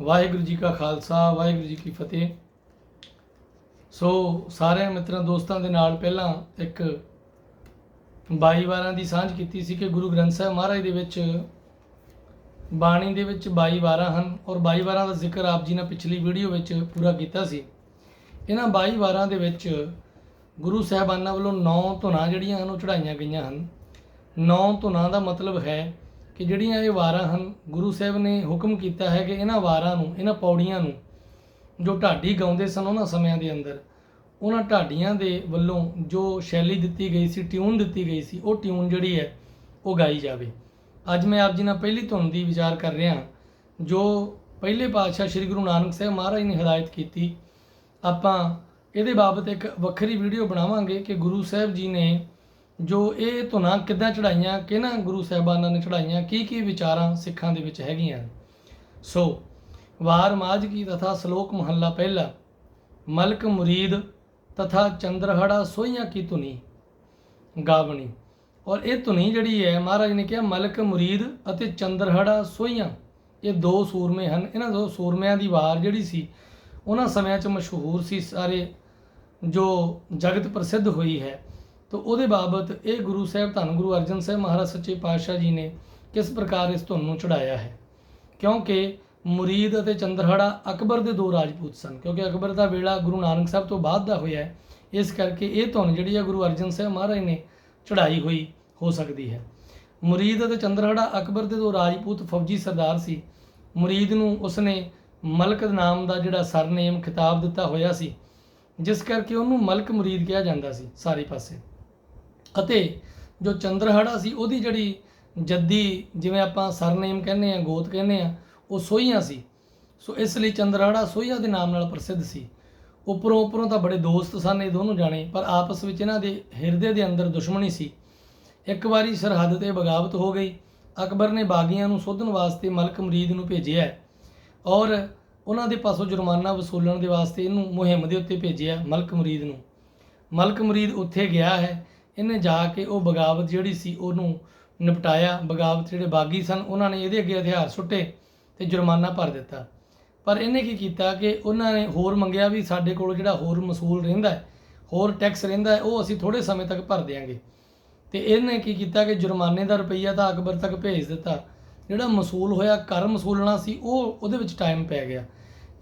ਵਾਹਿਗੁਰੂ ਜੀ ਕਾ ਖਾਲਸਾ, ਵਾਹਿਗੁਰੂ ਜੀ ਕੀ ਫਤਿਹ। ਸੋ ਸਾਰੇ ਮਿੱਤਰਾਂ, ਦੋਸਤਾਂ ਦੇ ਨਾਲ ਪਹਿਲਾਂ ਇੱਕ 22 ਵਾਰਾਂ ਦੀ ਸਾਂਝ ਕੀਤੀ ਸੀ ਕਿ ਗੁਰੂ ਗ੍ਰੰਥ ਸਾਹਿਬ ਮਹਾਰਾਜ ਦੇ ਵਿੱਚ ਬਾਣੀ ਦੇ ਵਿੱਚ 22 ਵਾਰਾਂ ਹਨ ਔਰ 22 ਵਾਰਾਂ ਦਾ ਜ਼ਿਕਰ ਆਪ ਜੀ ਨੇ ਪਿਛਲੀ ਵੀਡੀਓ ਵਿੱਚ ਪੂਰਾ ਕੀਤਾ ਸੀ। ਇਹਨਾਂ 22 ਵਾਰਾਂ ਦੇ ਵਿੱਚ ਗੁਰੂ ਸਾਹਿਬਾਨਾਂ ਵੱਲੋਂ 9 ਧੁਨਾਂ ਜਿਹੜੀਆਂ ਹਨ, ਉਹ ਚੜਾਈਆਂ ਗਈਆਂ ਹਨ। 9 ਧੁਨਾਂ ਦਾ ਮਤਲਬ ਹੈ ਕਿ ਜਿਹੜੀਆਂ ਇਹ ਵਾਰਾਂ ਹਨ, ਗੁਰੂ ਸਾਹਿਬ ਨੇ ਹੁਕਮ ਕੀਤਾ ਹੈ ਕਿ ਇਹਨਾਂ ਵਾਰਾਂ ਨੂੰ, ਇਹਨਾਂ ਪੌੜੀਆਂ ਨੂੰ ਜੋ ਢਾਡੀ ਗਾਉਂਦੇ ਸਨ ਉਹਨਾਂ ਸਮਿਆਂ ਦੇ ਅੰਦਰ, ਉਹਨਾਂ ਢਾਡੀਆਂ ਦੇ ਵੱਲੋਂ ਜੋ ਸ਼ੈਲੀ ਦਿੱਤੀ ਗਈ ਸੀ, ਟਿਊਨ ਦਿੱਤੀ ਗਈ ਸੀ, ਉਹ ਟਿਊਨ ਜਿਹੜੀ ਹੈ, ਉਹ ਗਾਈ ਜਾਵੇ। ਅੱਜ ਮੈਂ ਆਪ ਜੀ ਨਾਲ ਪਹਿਲੀ ਧੁਨ ਦੀ ਵਿਚਾਰ ਕਰ ਰਿਹਾ ਜੋ ਪਹਿਲੇ ਪਾਤਸ਼ਾਹ ਸ੍ਰੀ ਗੁਰੂ ਨਾਨਕ ਸਾਹਿਬ ਮਹਾਰਾਜ ਨੇ ਹਦਾਇਤ ਕੀਤੀ। ਆਪਾਂ ਇਹਦੇ ਬਾਬਤ ਇੱਕ ਵੱਖਰੀ ਵੀਡੀਓ ਬਣਾਵਾਂਗੇ ਕਿ ਗੁਰੂ ਸਾਹਿਬ ਜੀ ਨੇ ਜੋ ਇਹ ਧੁਨਾਂ ਕਿੱਦਾਂ ਚੜਾਈਆਂ ਕਿਹਨਾਂ ਗੁਰੂ ਸਾਹਿਬਾਨਾਂ ਨੇ ਚੜਾਈਆਂ ਕੀ ਕੀ ਵਿਚਾਰਾਂ ਸਿੱਖਾਂ ਦੇ ਵਿੱਚ ਹੈਗੀਆਂ? ਸੋ, ਵਾਰ ਮਾਝ ਕੀ ਤਥਾ ਸ਼ਲੋਕ ਮਹੱਲਾ ਪਹਿਲਾ, ਮਲਕ ਮੁਰੀਦ ਤਥਾ ਚੰਦਰਹੜਾ ਸੋਈਆਂ ਕੀ ਧੁਨੀ? ਗਾਵਣੀ। ਔਰ ਇਹ ਧੁਨੀ ਜਿਹੜੀ ਹੈ, ਮਹਾਰਾਜ ਨੇ ਕਿਹਾ ਮਲਕ ਮੁਰੀਦ ਅਤੇ ਚੰਦਰਹੜਾ ਸੋਈਆਂ ਇਹ ਦੋ ਸੂਰਮੇ ਹਨ। ਇਹਨਾਂ ਦੋ ਸੂਰਮਿਆਂ ਦੀ ਵਾਰ ਜਿਹੜੀ ਸੀ, ਉਹਨਾਂ ਸਮਿਆਂ 'ਚ ਮਸ਼ਹੂਰ ਸੀ ਸਾਰੇ ਜੋ ਜਗਤ ਪ੍ਰਸਿੱਧ ਹੋਈ ਹੈ। ਤਾਂ ਉਹਦੇ ਬਾਬਤ ਇਹ ਗੁਰੂ ਸਾਹਿਬ, ਧੰਨ ਗੁਰੂ ਅਰਜਨ ਸਾਹਿਬ ਮਹਾਰਾਜ, ਸੱਚੇ ਪਾਤਸ਼ਾਹ ਜੀ ਨੇ ਕਿਸ ਪ੍ਰਕਾਰ ਇਸ ਧੁਨ ਨੂੰ ਚੜਾਇਆ ਹੈ? ਕਿਉਂਕਿ ਮੁਰੀਦ ਅਤੇ ਚੰਦਰਹੜਾ ਅਕਬਰ ਦੇ ਦੋ ਰਾਜਪੂਤ ਸਨ, ਕਿਉਂਕਿ ਅਕਬਰ ਦਾ ਵੇਲਾ ਗੁਰੂ ਨਾਨਕ ਸਾਹਿਬ ਤੋਂ ਬਾਅਦ ਦਾ ਹੋਇਆ ਹੈ। ਇਸ ਕਰਕੇ ਇਹ ਧੁਨ ਜਿਹੜੀ ਹੈ ਗੁਰੂ ਅਰਜਨ ਸਾਹਿਬ ਮਹਾਰਾਜ ਨੇ ਚੜਾਈ ਹੋਈ ਹੋ ਸਕਦੀ ਹੈ। ਮੁਰੀਦ ਅਤੇ ਚੰਦਰਹੜਾ ਅਕਬਰ ਦੇ ਦੋ ਰਾਜਪੂਤ ਫੌਜੀ ਸਰਦਾਰ ਸੀ। ਮੁਰੀਦ ਨੂੰ ਉਸਨੇ ਮਲਕ ਨਾਮ ਦਾ ਜਿਹੜਾ ਸਰਨੇਮ, ਖਿਤਾਬ ਦਿੱਤਾ ਹੋਇਆ ਸੀ, ਜਿਸ ਕਰਕੇ ਉਹਨੂੰ ਮਲਕ ਮੁਰੀਦ ਕਿਹਾ ਜਾਂਦਾ ਸੀ ਸਾਰੇ ਪਾਸੇ। ਅਤੇ ਜੋ ਚੰਦਰਹੜਾ ਸੀ, ਉਹਦੀ ਜਿਹੜੀ ਜੱਦੀ, ਜਿਵੇਂ ਆਪਾਂ ਸਰਨੇਮ ਕਹਿੰਦੇ ਆ ਗੋਤ ਕਹਿੰਦੇ ਆ ਉਹ ਸੋਹੀਆਂ ਸੀ। ਸੋ ਇਸ ਲਈ ਚੰਦਰਹੜਾ ਸੋਹੀਆਂ ਦੇ ਨਾਮ ਨਾਲ ਪ੍ਰਸਿੱਧ ਸੀ। ਉੱਪਰੋਂ ਉੱਪਰੋਂ ਤਾਂ ਬੜੇ ਦੋਸਤ ਸਨ ਇਹ ਦੋਨੋਂ ਜਾਣੇ, ਪਰ ਆਪਸ ਵਿੱਚ ਇਹਨਾਂ ਦੇ ਹਿਰਦੇ ਦੇ ਅੰਦਰ ਦੁਸ਼ਮਣੀ ਸੀ। ਇੱਕ ਵਾਰੀ ਸਰਹੱਦ ਤੇ ਬਗਾਵਤ ਹੋ ਗਈ। ਅਕਬਰ ਨੇ ਬਾਗੀਆਂ ਨੂੰ ਸੋਧਣ ਵਾਸਤੇ ਮਲਕ ਮੁਰੀਦ ਨੂੰ ਭੇਜਿਆ। ਔਰ ਉਹਨਾਂ ਦੇ ਪਾਸੋਂ ਜੁਰਮਾਨਾ ਵਸੂਲਣ ਦੇ ਵਾਸਤੇ ਇਹਨੂੰ ਮੁਹਿੰਮ ਦੇ ਉੱਤੇ ਭੇਜਿਆ ਮਲਕ ਮੁਰੀਦ ਨੂੰ। ਮਲਕ ਮੁਰੀਦ ਉੱਥੇ ਗਿਆ ਹੈ। ਇਹਨੇ ਜਾ ਕੇ ਉਹ ਬਗਾਵਤ ਜਿਹੜੀ ਸੀ ਉਹਨੂੰ ਨਿਪਟਾਇਆ। ਬਗਾਵਤ ਜਿਹੜੇ ਬਾਗੀ ਸਨ, ਉਹਨਾਂ ਨੇ ਇਹਦੇ ਅੱਗੇ ਹਥਿਆਰ ਸੁੱਟੇ ਤੇ ਜੁਰਮਾਨਾ ਭਰ ਦਿੱਤਾ। ਪਰ ਇਹਨੇ ਕੀ ਕੀਤਾ ਕਿ ਉਹਨਾਂ ਨੇ ਹੋਰ ਮੰਗਿਆ ਵੀ ਸਾਡੇ ਕੋਲ ਜਿਹੜਾ ਹੋਰ ਮਸੂਲ ਰਹਿੰਦਾ ਹੋਰ ਟੈਕਸ ਰਹਿੰਦਾ ਉਹ ਅਸੀਂ ਥੋੜੇ ਸਮੇਂ ਤੱਕ ਭਰ ਦੇਾਂਗੇ ਤੇ ਇਹਨੇ ਕੀ ਕੀਤਾ ਕਿ ਜੁਰਮਾਨੇ ਦਾ ਰੁਪਈਆ ਤਾਂ ਅਕਬਰ ਤੱਕ ਭੇਜ ਦਿੱਤਾ। ਜਿਹੜਾ ਮਸੂਲ ਹੋਇਆ, ਕਰ ਮਸੂਲਣਾ ਸੀ, ਉਹ ਉਹਦੇ ਵਿੱਚ ਟਾਈਮ ਪੈ ਗਿਆ।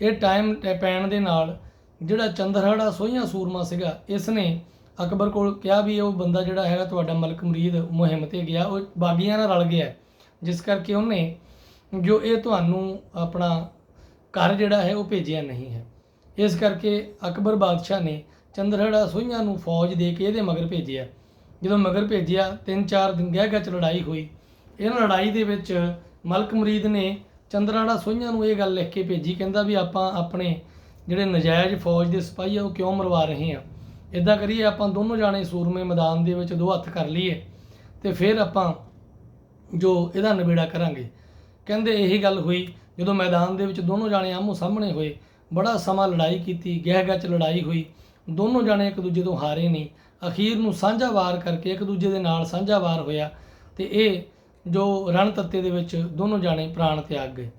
ਇਹ ਟਾਈਮ ਪੈਣ ਦੇ ਨਾਲ ਜਿਹੜਾ ਚੰਦਰਹੜਾ ਸੋਹੀਆਂ ਸੂਰਮਾ ਸੀਗਾ ਇਸ ਨੇ ਅਕਬਰ ਕੋਲ ਕਿਹਾ ਵੀ ਉਹ ਬੰਦਾ ਜਿਹੜਾ ਹੈਗਾ ਤੁਹਾਡਾ ਮਲਕ ਮੁਰੀਦ ਮੁਹਿੰਮ ਤੇ ਗਿਆ, ਉਹ ਬਾਗੀਆਂ ਨਾਲ ਰਲ ਗਿਆ। ਜਿਸ ਕਰਕੇ ਉਹਨੇ ਜੋ ਇਹ ਤੁਹਾਨੂੰ ਆਪਣਾ ਘਰ ਜਿਹੜਾ ਹੈ ਉਹ ਭੇਜਿਆ ਨਹੀਂ ਹੈ। ਇਸ ਕਰਕੇ ਅਕਬਰ ਬਾਦਸ਼ਾਹ ਨੇ ਚੰਦਰਹੜਾ ਸੋਹੀਆਂ ਨੂੰ ਫੌਜ ਦੇ ਕੇ ਇਹਦੇ ਮਗਰ ਭੇਜਿਆ। ਜਦੋਂ ਮਗਰ ਭੇਜਿਆ ਤਿੰਨ ਚਾਰ ਦਿਨ ਗਹਿ ਗੱਚ ਲੜਾਈ ਹੋਈ। ਇਹਨਾਂ ਲੜਾਈ ਦੇ ਵਿੱਚ ਮਲਕ ਮੁਰੀਦ ਨੇ ਚੰਦਰਹੜਾ ਸੋਹੀਆਂ ਨੂੰ ਇਹ ਗੱਲ ਲਿਖ ਕੇ ਭੇਜੀ, ਕਹਿੰਦਾ ਵੀ ਆਪਾਂ ਆਪਣੇ ਜਿਹੜੇ ਨਜਾਇਜ਼ ਫੌਜ ਦੇ ਸਿਪਾਹੀ ਆ, ਉਹ ਕਿਉਂ ਮਰਵਾ ਰਹੇ ਆ? ਇਦਾਂ ਕਰੀਏ, ਆਪਾਂ ਦੋਨੋਂ ਜਾਣੇ ਸੂਰਮੇ ਮੈਦਾਨ ਦੇ ਵਿੱਚ ਦੋ ਹੱਥ ਕਰ ਲਈਏ ਤੇ ਫਿਰ ਆਪਾਂ ਜੋ ਇਹਦਾ ਨਿਬੇੜਾ ਕਰਾਂਗੇ। ਕਹਿੰਦੇ ਇਹੀ ਗੱਲ ਹੋਈ, ਜਦੋਂ ਮੈਦਾਨ ਦੇ ਵਿੱਚ ਦੋਨੋਂ ਜਾਣੇ ਆਮੋ ਸਾਹਮਣੇ ਹੋਏ, ਬੜਾ ਸਮਾਂ ਲੜਾਈ ਕੀਤੀ ਗਹਿ ਗੱਚ ਲੜਾਈ ਹੋਈ, ਦੋਨੋਂ ਜਾਣੇ ਇੱਕ ਦੂਜੇ ਤੋਂ ਹਾਰੇ ਨਹੀਂ। ਅਖੀਰ ਨੂੰ ਸਾਂਝਾ ਵਾਰ ਕਰਕੇ ਇੱਕ ਦੂਜੇ ਦੇ ਨਾਲ ਸਾਂਝਾ ਵਾਰ ਹੋਇਆ ਤੇ ਇਹ ਜੋ ਰਣ ਤੱਤੇ ਦੇ ਵਿੱਚ ਦੋਨੋਂ ਜਾਣੇ ਪ੍ਰਾਣ ਤਿਆਗ ਗਏ।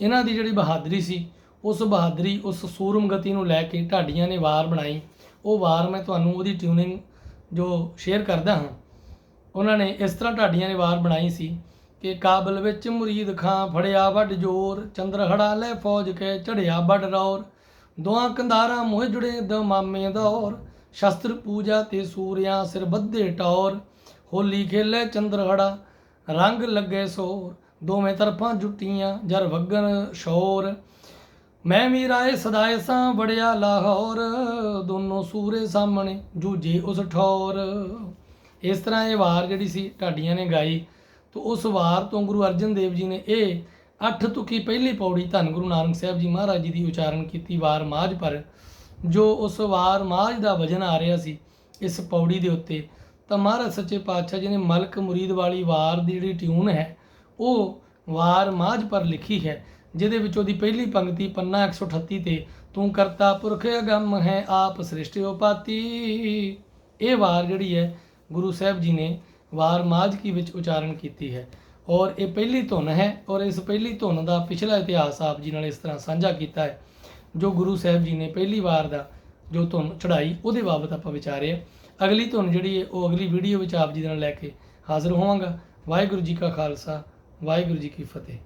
ਇਹਨਾਂ ਦੀ ਜਿਹੜੀ ਬਹਾਦਰੀ ਸੀ, ਉਸ ਬਹਾਦਰੀ, ਉਸ ਸੂਰਮਗਤੀ ਨੂੰ ਲੈ ਕੇ ਢਾਡੀਆਂ ਨੇ ਵਾਰ ਬਣਾਈ। ਉਹ ਵਾਰ ਮੈਂ ਤੁਹਾਨੂੰ ਉਹਦੀ ਟਿਊਨਿੰਗ ਜੋ ਸ਼ੇਅਰ ਕਰਦਾ ਹਾਂ, ਉਹਨਾਂ ਨੇ ਇਸ ਤਰ੍ਹਾਂ ਢਾਡੀਆਂ ਨੇ ਵਾਰ ਬਣਾਈ ਸੀ ਕਿ ਕਾਬਲ ਵਿੱਚ ਮੁਰੀਦ ਖਾਂ ਫੜਿਆ ਵੱਡ ਜੋਰ ਚੰਦਰਹੜਾ ਲੈ ਫੌਜ ਕੇ ਚੜਿਆ ਵੱਡ ਰੌਰ ਦੋਆਂ ਕੰਧਾਰਾਂ ਮੋਹ ਜੁੜੇ ਦਮਾਮੇ ਦੌਰ, ਸ਼ਸਤਰ ਪੂਜਾ ਤੇ ਸੂਰਿਆਂ ਸਿਰ ਬੱਧੇ ਟੌਰ, ਹੋਲੀ ਖੇਲੇ ਚੰਦਰਹੜਾ ਰੰਗ ਲੱਗੇ ਸੋਰ, ਦੋਵੇਂ ਤਰਫਾਂ ਜੁੱਟੀਆਂ ਜਰ ਵਗਣ ਸ਼ੋਰ ਮੈਂ ਵੀ ਰਾਏ ਸਦਾਏ ਸਾਂ, ਵੜਿਆ ਲਾਹੌਰ, ਦੋਨੋਂ ਸੂਰੇ ਸਾਹਮਣੇ, ਜੂਝੇ ਉਸ ਠੌਰ। ਇਸ ਤਰ੍ਹਾਂ ਇਹ ਵਾਰ ਜਿਹੜੀ ਸੀ, ਢਾਡੀਆਂ ਨੇ ਗਾਈ। ਤਾਂ ਉਸ ਵਾਰ ਤੋਂ ਗੁਰੂ ਅਰਜਨ ਦੇਵ ਜੀ ਨੇ ਇਹ ਅੱਠ ਤੁਕੀ ਪਹਿਲੀ ਪੌੜੀ ਧੰਨ ਗੁਰੂ ਨਾਨਕ ਸਾਹਿਬ ਜੀ ਮਹਾਰਾਜ ਜੀ ਦੀ ਉਚਾਰਨ ਕੀਤੀ ਵਾਰ ਮਾਝ ਪਰ, ਜੋ ਉਸ ਵਾਰ ਮਾਝ ਦਾ ਵਜਨ ਆ ਰਿਹਾ ਸੀ ਇਸ ਪੌੜੀ ਦੇ ਉੱਤੇ, ਤਾਂ ਮਹਾਰਾਜ ਸੱਚੇ ਪਾਤਸ਼ਾਹ ਜੀ ਨੇ ਮਲਕ ਮੁਰੀਦ ਵਾਲੀ ਵਾਰ ਦੀ ਜਿਹੜੀ ਟਿਊਨ ਹੈ, ਉਹ ਵਾਰ ਮਾਝ ਪਰ ਲਿਖੀ ਹੈ। ਜਿਹਦੇ ਵਿੱਚ ਉਹਦੀ ਪਹਿਲੀ ਪੰਕਤੀ ਪੰਨਾ 138 ਤੇ, ਤੂੰ ਕਰਤਾ ਪੁਰਖ ਅਗੰਮ ਹੈ ਆਪ ਸ੍ਰਿਸ਼ਟਿ ਉਪਾਤੀ। ਇਹ ਵਾਰ ਜਿਹੜੀ ਹੈ, ਗੁਰੂ ਸਾਹਿਬ ਜੀ ਨੇ ਵਾਰ ਮਾਝ ਕੀ ਵਿੱਚ ਉਚਾਰਨ ਕੀਤੀ ਹੈ। ਔਰ ਇਹ ਪਹਿਲੀ ਧੁਨ ਹੈ ਔਰ ਇਸ ਪਹਿਲੀ ਧੁਨ ਦਾ ਪਿਛਲਾ ਇਤਿਹਾਸ ਆਪ ਜੀ ਨਾਲ ਇਸ ਤਰ੍ਹਾਂ ਸਾਂਝਾ ਕੀਤਾ ਹੈ, ਜੋ ਗੁਰੂ ਸਾਹਿਬ ਜੀ ਨੇ ਪਹਿਲੀ ਵਾਰ ਦਾ ਜੋ ਧੁਨ ਚੜਾਈ ਉਹਦੇ ਬਾਬਤ ਆਪਾਂ ਵਿਚਾਰੇ ਅਗਲੀ ਧੁਨ ਜਿਹੜੀ ਹੈ, ਉਹ ਅਗਲੀ ਵੀਡੀਓ ਵਿੱਚ ਆਪ ਜੀ ਨਾਲ ਲੈ ਕੇ ਹਾਜ਼ਰ ਹੋਵਾਂਗਾ। ਵਾਹਿਗੁਰੂ ਜੀ ਕਾ ਖਾਲਸਾ, ਵਾਹਿਗੁਰੂ ਜੀ ਕੀ ਫਤਿਹ।